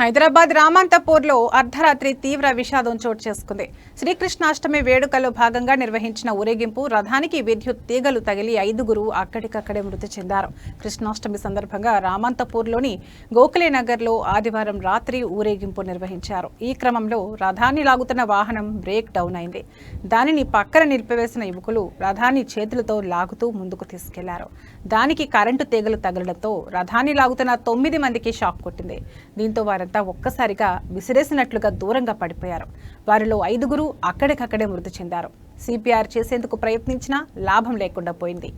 హైదరాబాద్ రామంతపూర్లో అర్ధరాత్రి తీవ్ర విషాదం చోటు చేసుకుంది. శ్రీకృష్ణాష్టమి వేడుకలో భాగంగా నిర్వహించిన ఊరేగింపు రథానికి విద్యుత్ తీగలు తగిలి ఐదుగురు అక్కడికక్కడే మృతి చెందారు. కృష్ణాష్టమి సందర్భంగా రామంతపూర్లోని గోఖలే నగర్లో ఆదివారం రాత్రి ఊరేగింపు నిర్వహించారు. ఈ క్రమంలో రథాన్ని లాగుతున్న వాహనం బ్రేక్ డౌన్ అయింది. దానిని పక్కన నిలిపివేసిన యువకులు రథాన్ని చేతులతో లాగుతూ ముందుకు తీసుకెళ్ళారు. దానికి కరెంటు తీగలు తగలడంతో రథాన్ని లాగుతున్న తొమ్మిది మందికి షాక్ కొట్టింది. దీంతో వారంతా ఒక్కసారిగా విసిరేసినట్లుగా దూరంగా పడిపోయారు. వారిలో ఐదుగురు అక్కడికక్కడే మృతి చెందారు. సిపిఆర్ చేసేందుకు ప్రయత్నించినా లాభం లేకుండా పోయింది.